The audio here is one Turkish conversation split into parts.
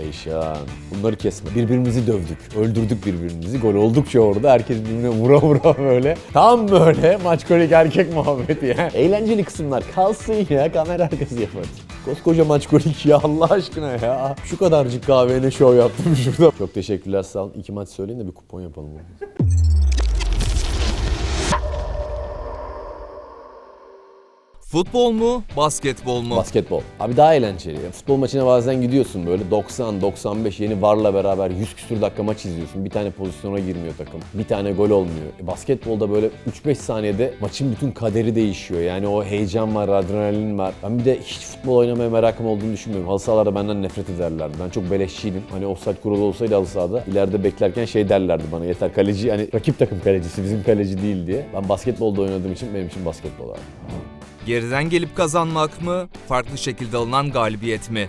Eyşan. Bunları kesme. Birbirimizi dövdük. Öldürdük birbirimizi. Gol oldukça orada herkes birbirine vura vura böyle. Tam böyle maç kolik erkek muhabbeti ya. Eğlenceli kısımlar kalsın ya. Kamera arkası yaparız. Koskoca maç kolik ya Allah aşkına ya. Şu kadarcık kahveyle şov yaptım şurada. Çok teşekkürler sağ olun. İki maç söyleyin de bir kupon yapalım. Futbol mu, basketbol mu? Basketbol. Abi daha eğlenceli. Futbol maçına bazen gidiyorsun böyle 90-95 yeni VAR'la beraber 100 küsür dakika maç izliyorsun. Bir tane pozisyona girmiyor takım. Bir tane gol olmuyor. E, basketbolda böyle 3-5 saniyede maçın bütün kaderi değişiyor. Yani o heyecan var, adrenalin var. Ben bir de hiç futbol oynamaya merakım olduğunu düşünmüyorum. Halı sahalarda benden nefret ederlerdi. Ben çok beleşçiydim. Hani offside kuralı olsaydı halı sahada ileride beklerken şey derlerdi bana yeter kaleci hani rakip takım kalecisi bizim kaleci değil diye. Ben basketbolda oynadığım için benim için basketbol abi. Geriden gelip kazanmak mı, farklı şekilde alınan galibiyet mi?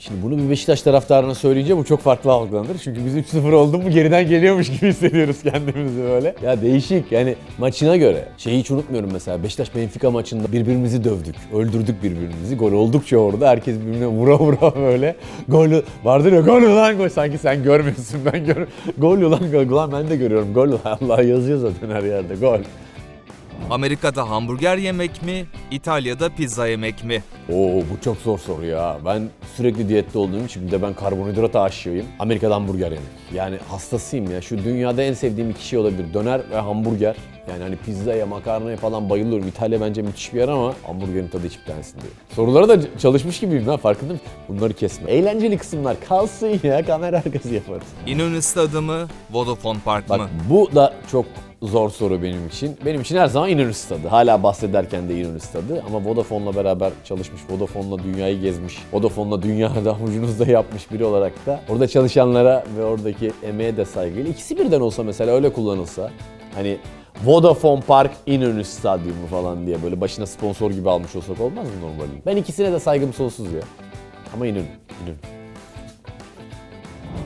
Şimdi bunu bir Beşiktaş taraftarına söyleyince bu çok farklı algılanır. Çünkü biz 3-0 olduk mu geriden geliyormuş gibi hissediyoruz kendimizi böyle. Ya değişik yani maçına göre. Şeyi hiç unutmuyorum mesela Beşiktaş Benfica maçında birbirimizi dövdük. Öldürdük birbirimizi. Gol oldukça orada herkes birbirine vura vura böyle. Gol vardır ya gol ulan gol. Sanki sen görmüyorsun ben gör. Gol ulan gol. Ulan ben de görüyorum. Gol ulan Allah yazıyor zaten her yerde gol. Amerika'da hamburger yemek mi, İtalya'da pizza yemek mi? Oo bu çok zor soru ya. Ben sürekli diyette olduğum için bir de ben karbonhidrat aşığıyım. Amerika'dan hamburger yemek. Yani hastasıyım ya. Şu dünyada en sevdiğim iki şey olabilir. Döner ve hamburger. Yani hani pizzaya, makarnaya falan bayılıyorum. İtalya bence müthiş bir yer ama hamburgerin tadı hiçbir tanesinde yok. Sorulara da çalışmış gibiyim lan farkında mısın? Bunları kesme. Eğlenceli kısımlar kalsın ya. Kamera arkası yaparız. İnönü Stadı mı, Vodafone Park Bak mı? bu da çok zor soru benim için. Benim için her zaman İnönü Stadı. Hala bahsederken de İnönü Stadı. Ama Vodafone'la beraber çalışmış, Vodafone'la dünyayı gezmiş, Vodafone'la dünyada avucunuzda yapmış biri olarak da orada çalışanlara ve oradaki emeğe de saygıyla ikisi birden olsa mesela öyle kullanılsa hani Vodafone Park İnönü Stadyumu falan diye böyle başına sponsor gibi almış olsak olmaz mı normalde? Ben ikisine de saygım sonsuz ya. Ama İnönü, İnönü.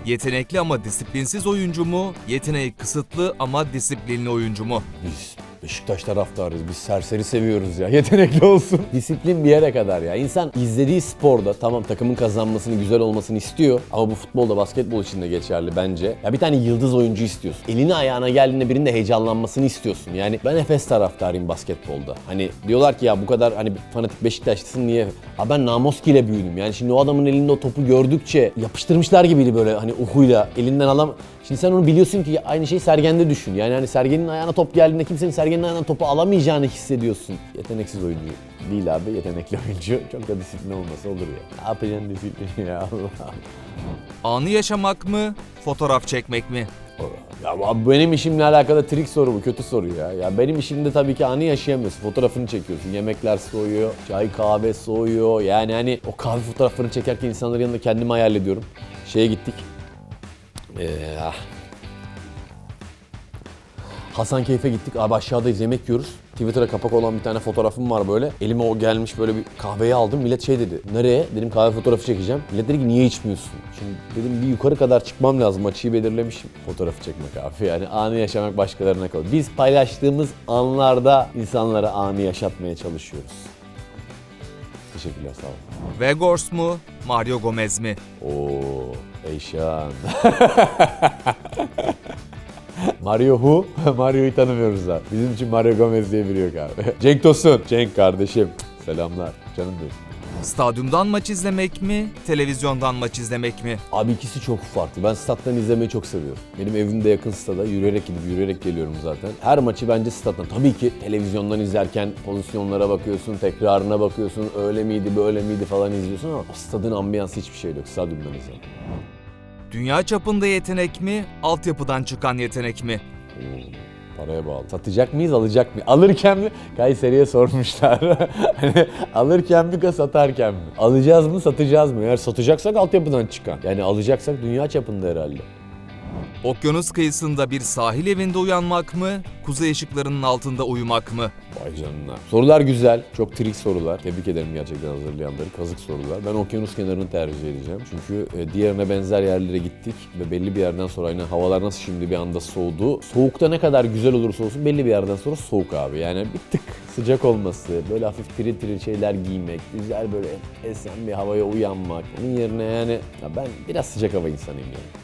Yetenekli ama disiplinsiz oyuncu mu, yeteneği kısıtlı ama disiplinli oyuncu mu? Beşiktaş taraftarıyız. Biz serseri seviyoruz ya. Yetenekli olsun. Disiplin bir yere kadar ya. İnsan izlediği sporda tamam takımın kazanmasını, güzel olmasını istiyor. Ama bu futbolda, basketbol için de geçerli bence. Ya bir tane yıldız oyuncu istiyorsun. Elini ayağına geldiğinde birinin de heyecanlanmasını istiyorsun. Yani ben Efes taraftarıyım basketbolda. Hani diyorlar ki ya bu kadar hani fanatik Beşiktaşlısın niye? Ha ben Namoski ile büyüdüm. Yani şimdi o adamın elinde o topu gördükçe yapıştırmışlar gibiydi böyle hani uhuyla elinden alam. Şimdi sen onu biliyorsun ki aynı şeyi Sergen'de düşün. Yani hani Sergen'in ayağına top geldiğinde kimsenin Sergen'in ayağına topu alamayacağını hissediyorsun. Yeteneksiz oyuncu değil abi, yetenekli oyuncu. Çok da disiplin olmasa olur ya. Ne yapacaksın disiplin ya Allah Anı yaşamak mı, fotoğraf çekmek mi? Ya benim işimle alakalı trik soru bu, kötü soru ya. Ya benim işimde tabii ki anı yaşayamıyorsun. Fotoğrafını çekiyorsun. Yemekler soğuyor, çay kahve soğuyor. Yani hani o kahve fotoğraflarını çekerken insanların yanında kendimi hayal ediyorum. Şeye gittik. Ee, ah. Hasan Keyf'e gittik. Abi aşağıdayız yemek yiyoruz. Twitter'a kapak olan bir tane fotoğrafım var böyle. Elime o gelmiş böyle bir kahveyi aldım. Millet şey dedi. Nereye? Dedim kahve fotoğrafı çekeceğim. Millet dedi ki niye içmiyorsun? Şimdi dedim bir yukarı kadar çıkmam lazım. Açıyı belirlemişim. Fotoğrafı çekmek abi. Yani anı yaşamak başkalarına kalıyor. Biz paylaştığımız anlarda insanlara anı yaşatmaya çalışıyoruz. Teşekkürler sağ olun. Vegors mu, Mario Gomez mi? Oo, Eyşan. Mario Hu, Mario'yu tanımıyoruz abi. Bizim için Mario Gomez diye biri yok abi. Cenk Tosun. Cenk kardeşim. Selamlar. Canım benim. Stadyumdan maç izlemek mi, televizyondan maç izlemek mi? Abi ikisi çok farklı. Ben stat'tan izlemeyi çok seviyorum. Benim evim de yakın stada. Yürüyerek gidip yürüyerek geliyorum zaten. Her maçı bence stat'tan. Tabii ki televizyondan izlerken pozisyonlara bakıyorsun, tekrarına bakıyorsun. Öyle miydi, böyle miydi falan izliyorsun ama stadın ambiyansı hiçbir şey yok. Stadyumdan izle. Dünya çapında yetenek mi, altyapıdan çıkan yetenek mi? Oo, Paraya bağlı. Satacak mıyız, alacak mı? Alırken mi? Kayseri'ye sormuşlar. hani alırken mi, satarken mi? Alacağız mı, satacağız mı? Eğer satacaksak altyapıdan çıkan. Yani alacaksak dünya çapında herhalde. Okyanus kıyısında bir sahil evinde uyanmak mı, kuzey ışıklarının altında uyumak mı? Vay canına. Sorular güzel. Çok trik sorular. Tebrik ederim gerçekten hazırlayanları. Kazık sorular. Ben okyanus kenarını tercih edeceğim. Çünkü e, diğerine benzer yerlere gittik ve belli bir yerden sonra aynı havalar nasıl şimdi bir anda soğudu. Soğukta ne kadar güzel olursa olsun belli bir yerden sonra soğuk abi. Yani bir tık sıcak olması, böyle hafif tiril tiril şeyler giymek, güzel böyle esen bir havaya uyanmak. Onun yerine yani ya ben biraz sıcak hava insanıyım yani.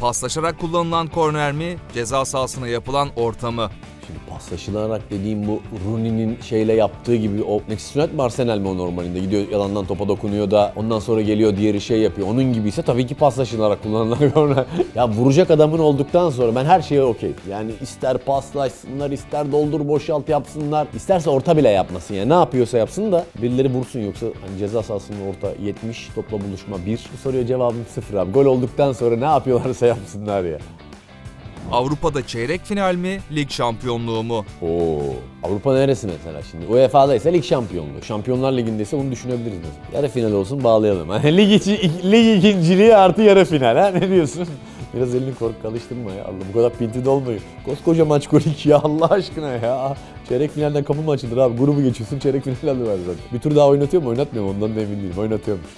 Paslaşarak kullanılan korner mi, ceza sahasına yapılan orta mı? Şimdi paslaşılarak dediğim bu Rooney'nin şeyle yaptığı gibi o Manchester United Arsenal mi o normalinde gidiyor yalandan topa dokunuyor da ondan sonra geliyor diğeri şey yapıyor. Onun gibi ise tabii ki paslaşılarak kullanılan korner. ya vuracak adamın olduktan sonra ben her şeye okey. Yani ister paslaşsınlar, ister doldur boşalt yapsınlar, isterse orta bile yapmasın yani ne yapıyorsa yapsın da birileri vursun yoksa hani ceza sahasının orta 70 topla buluşma 1. Bu soruya cevabım sıfır abi. Gol olduktan sonra ne yapıyorlarsa yapsınlar ya. Avrupa'da çeyrek final mi, lig şampiyonluğu mu? Oo. Avrupa neresi mesela şimdi? UEFA'da ise lig şampiyonluğu. Şampiyonlar Ligi'nde ise bunu düşünebiliriz mesela. Yarı final olsun bağlayalım. Hani lig, içi, lig ikinciliği artı yarı final ha ne diyorsun? Biraz elini kork alıştırma ya Allah bu kadar pinti de olmayın. Koskoca maç gol iki ya Allah aşkına ya. Çeyrek finalden kapı mı açılır abi? Grubu geçiyorsun çeyrek final var zaten. Bir tur daha oynatıyor mu oynatmıyor mu ondan da emin değilim. Oynatıyormuş.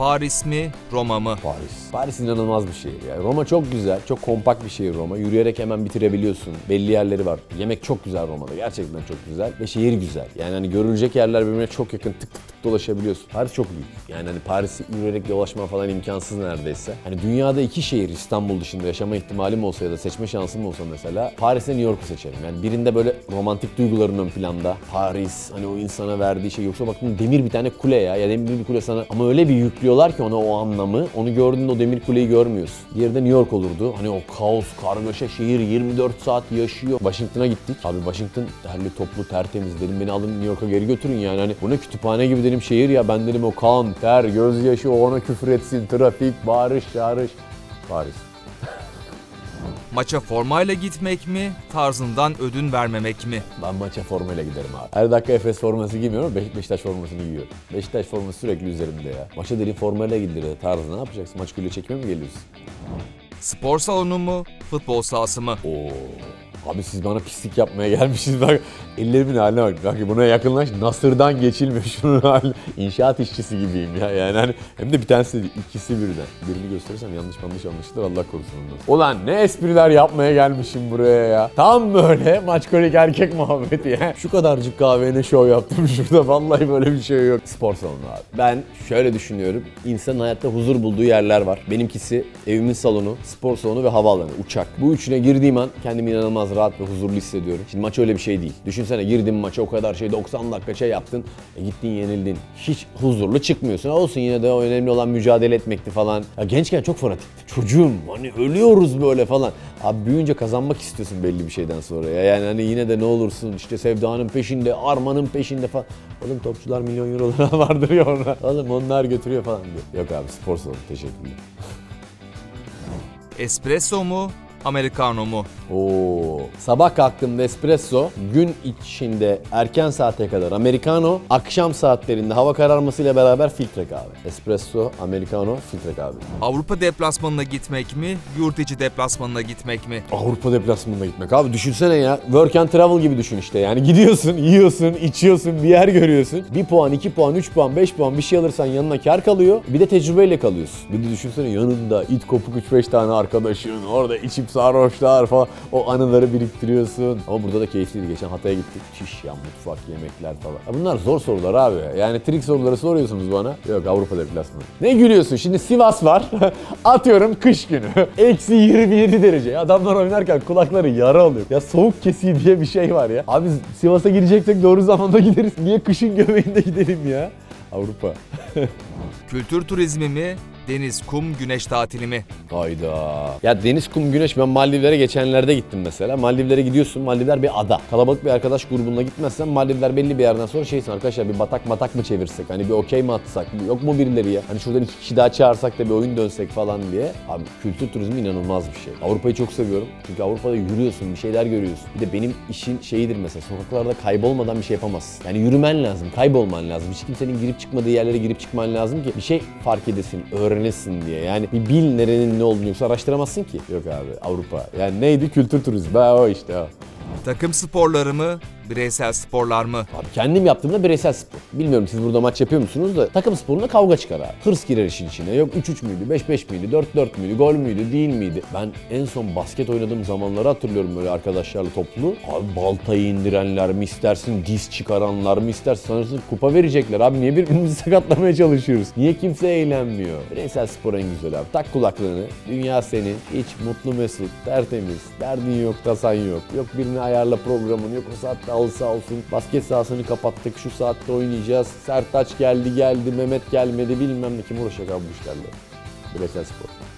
Paris mi, Roma mı? Paris. Paris inanılmaz bir şehir ya. Roma çok güzel, çok kompakt bir şehir Roma. Yürüyerek hemen bitirebiliyorsun. Belli yerleri var. Yemek çok güzel Roma'da. Gerçekten çok güzel. Ve şehir güzel. Yani hani görülecek yerler birbirine çok yakın. Tık tık tık dolaşabiliyorsun. Paris çok büyük. Yani hani Paris'i yürüyerek dolaşman falan imkansız neredeyse. Hani dünyada iki şehir İstanbul dışında yaşama ihtimalim olsa ya da seçme şansım olsa mesela Paris'e New York'u seçerim. Yani birinde böyle romantik duyguların ön planda. Paris hani o insana verdiği şey yoksa baktın demir bir tane kule ya. Ya demir bir kule sana ama öyle bir yüklüyorlar ki ona o anlamı. Onu gördüğünde o demir kuleyi görmüyorsun. Diğeri de New York olurdu. Hani o kaos, kargaşa şehir 24 saat yaşıyor. Washington'a gittik. Abi Washington derli toplu tertemiz dedim beni alın New York'a geri götürün yani. Hani bu ne kütüphane gibi dedim şehir ya. Ben dedim o kan, ter, gözyaşı o ona küfür etsin. Trafik, bağırış, çağırış. Paris. Maça formayla gitmek mi, tarzından ödün vermemek mi? Ben maça formayla giderim abi. Her dakika Efes forması giymiyorum ama Beş- Beşiktaş formasını giyiyorum. Beşiktaş forması sürekli üzerimde ya. Maça dediğin formayla gidilir. Tarzı ne yapacaksın? Maç kulübe çekmeye mi geliyorsun? Spor salonu mu, futbol sahası mı? Oo. Abi siz bana pislik yapmaya gelmişsiniz bak. Ellerimin haline bak. Bak buna yakınlaş. Nasır'dan geçilmiş şunun hali. İnşaat işçisi gibiyim ya. Yani hani hem de bir tanesi değil, ikisi birden. Birini gösterirsem yanlış yanlış anlaşılır Allah korusun ondan. Ulan ne espriler yapmaya gelmişim buraya ya. Tam böyle maç kolik erkek muhabbeti ya. Şu kadarcık kahvene şov yaptım şurada. Vallahi böyle bir şey yok. Spor salonu abi. Ben şöyle düşünüyorum. İnsanın hayatta huzur bulduğu yerler var. Benimkisi evimin salonu, spor salonu ve havaalanı, uçak. Bu üçüne girdiğim an kendimi inanılmaz rahat ve huzurlu hissediyorum. Şimdi maç öyle bir şey değil. Düşünsene girdin maça o kadar şey 90 dakika şey yaptın. E gittin yenildin. Hiç huzurlu çıkmıyorsun. Olsun yine de o önemli olan mücadele etmekti falan. Ya gençken çok fanatikti. Çocuğum hani ölüyoruz böyle falan. Abi büyüyünce kazanmak istiyorsun belli bir şeyden sonra ya. Yani hani yine de ne olursun işte sevdanın peşinde, armanın peşinde falan. Oğlum topçular milyon eurolara vardır ya orada. Oğlum onlar götürüyor falan diyor. Yok abi spor salonu teşekkürler. Espresso mu, americano mu? Oo. Sabah kalktığımda espresso, gün içinde erken saate kadar americano, akşam saatlerinde hava kararmasıyla beraber filtre kahve. Espresso, americano, filtre kahve. Avrupa deplasmanına gitmek mi, yurt içi deplasmanına gitmek mi? Avrupa deplasmanına gitmek. Abi düşünsene ya. Work and travel gibi düşün işte. Yani gidiyorsun, yiyorsun, içiyorsun, bir yer görüyorsun. 1 puan, 2 puan, 3 puan, 5 puan bir şey alırsan yanına kar kalıyor. Bir de tecrübeyle kalıyorsun. Bir de düşünsene yanında it kopuk 3-5 tane arkadaşın. Orada içip sarhoşlar falan. O anıları biriktiriyorsun. Ama burada da keyifliydi. Geçen Hatay'a gittik. Çiş ya mutfak, yemekler falan. Bunlar zor sorular abi. Yani trik soruları soruyorsunuz bana. Yok Avrupa deplasmanı. Ne gülüyorsun? Şimdi Sivas var. Atıyorum kış günü. Eksi 27 derece. Adamlar oynarken kulakları yara oluyor. Ya soğuk kesiği diye bir şey var ya. Abi Sivas'a gideceksek doğru zamanda gideriz. Niye kışın göbeğinde gidelim ya? Avrupa. Kültür turizmi mi, deniz, kum, güneş tatili mi? Hayda. Ya deniz, kum, güneş ben Maldivlere geçenlerde gittim mesela. Maldivlere gidiyorsun. Maldivler bir ada. Kalabalık bir arkadaş grubunla gitmezsen Maldivler belli bir yerden sonra şeysin arkadaşlar bir batak matak mı çevirsek? Hani bir okey mi atsak? Yok mu birileri ya? Hani şuradan iki kişi daha çağırsak da bir oyun dönsek falan diye. Abi kültür turizmi inanılmaz bir şey. Avrupa'yı çok seviyorum. Çünkü Avrupa'da yürüyorsun, bir şeyler görüyorsun. Bir de benim işin şeyidir mesela sokaklarda kaybolmadan bir şey yapamazsın. Yani yürümen lazım, kaybolman lazım. Hiç kimsenin girip çıkmadığı yerlere girip çıkman lazım ki bir şey fark edesin, öğrenesin diye. Yani bir bil nerenin ne olduğunu yoksa araştıramazsın ki. Yok abi Avrupa. Yani neydi? Kültür turizmi. Ha o işte o. Takım sporları mı, bireysel sporlar mı? Abi kendim yaptığımda bireysel spor. Bilmiyorum siz burada maç yapıyor musunuz da takım sporunda kavga çıkar abi. Hırs girer işin içine. Yok 3-3 müydü, 5-5 miydi, 4-4 müydü, gol müydü, değil miydi? Ben en son basket oynadığım zamanları hatırlıyorum böyle arkadaşlarla toplu. Abi baltayı indirenler mi istersin, diz çıkaranlar mı istersin sanırsın kupa verecekler. Abi niye birbirimizi sakatlamaya çalışıyoruz? Niye kimse eğlenmiyor? Bireysel spor en güzel abi. Tak kulaklığını, dünya senin, hiç mutlu mesut, tertemiz, derdin yok, tasan yok. Yok birini ayarla programın, yok o saatte al sağ olsun. Basket sahasını kapattık, şu saatte oynayacağız. Sertaç geldi geldi, Mehmet gelmedi bilmem ne. Kim uğraşacak abi bu işlerle? Bireysel spor.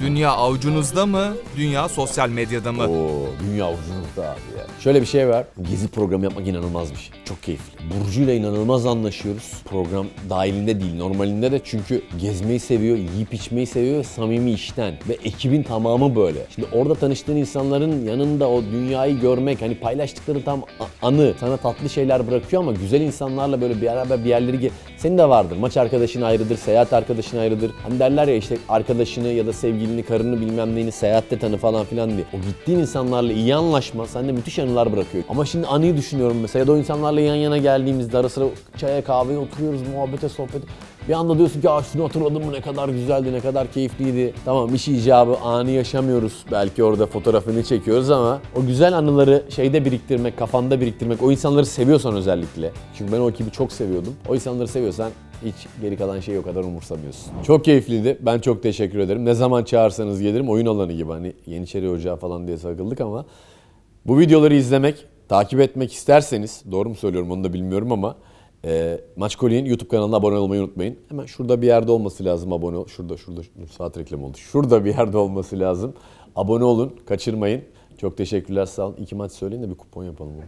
Dünya avucunuzda mı? Dünya sosyal medyada mı? Oo, dünya ucunuzda abi ya. Şöyle bir şey var. Gezi programı yapmak inanılmaz bir şey. Çok keyifli. Burcu'yla inanılmaz anlaşıyoruz. Program dahilinde değil, normalinde de çünkü gezmeyi seviyor, yiyip içmeyi seviyor, samimi işten. Ve ekibin tamamı böyle. Şimdi orada tanıştığın insanların yanında o dünyayı görmek, hani paylaştıkları tam anı sana tatlı şeyler bırakıyor ama güzel insanlarla böyle bir beraber bir yerleri ge- senin de vardır. Maç arkadaşın ayrıdır, seyahat arkadaşın ayrıdır. Hani derler ya işte arkadaşını ya da sevgilini, karını bilmem neyini seyahatte tanı falan filan diye. O gittiğin insanlarla iyi anlaşma sende müthiş anılar bırakıyor. Ama şimdi anıyı düşünüyorum mesela ya da o insanlarla yan yana geldiğimizde ara sıra çaya kahveye oturuyoruz, muhabbete, sohbet. Bir anda diyorsun ki "Aa, şunu hatırladın mı ne kadar güzeldi, ne kadar keyifliydi. Tamam iş icabı anı yaşamıyoruz. Belki orada fotoğrafını çekiyoruz ama o güzel anıları şeyde biriktirmek, kafanda biriktirmek, o insanları seviyorsan özellikle. Çünkü ben o ekibi çok seviyordum. O insanları seviyorsan hiç geri kalan şeyi o kadar umursamıyorsun. Çok keyifliydi. Ben çok teşekkür ederim. Ne zaman çağırsanız gelirim. Oyun alanı gibi hani Yeniçeri Ocağı falan diye sakıldık ama bu videoları izlemek, takip etmek isterseniz, doğru mu söylüyorum onu da bilmiyorum ama e, Maçkoli'nin YouTube kanalına abone olmayı unutmayın. Hemen şurada bir yerde olması lazım abone ol. Şurada, şurada, şurada saat reklamı oldu. Şurada bir yerde olması lazım. Abone olun, kaçırmayın. Çok teşekkürler, sağ olun. İki maç söyleyin de bir kupon yapalım.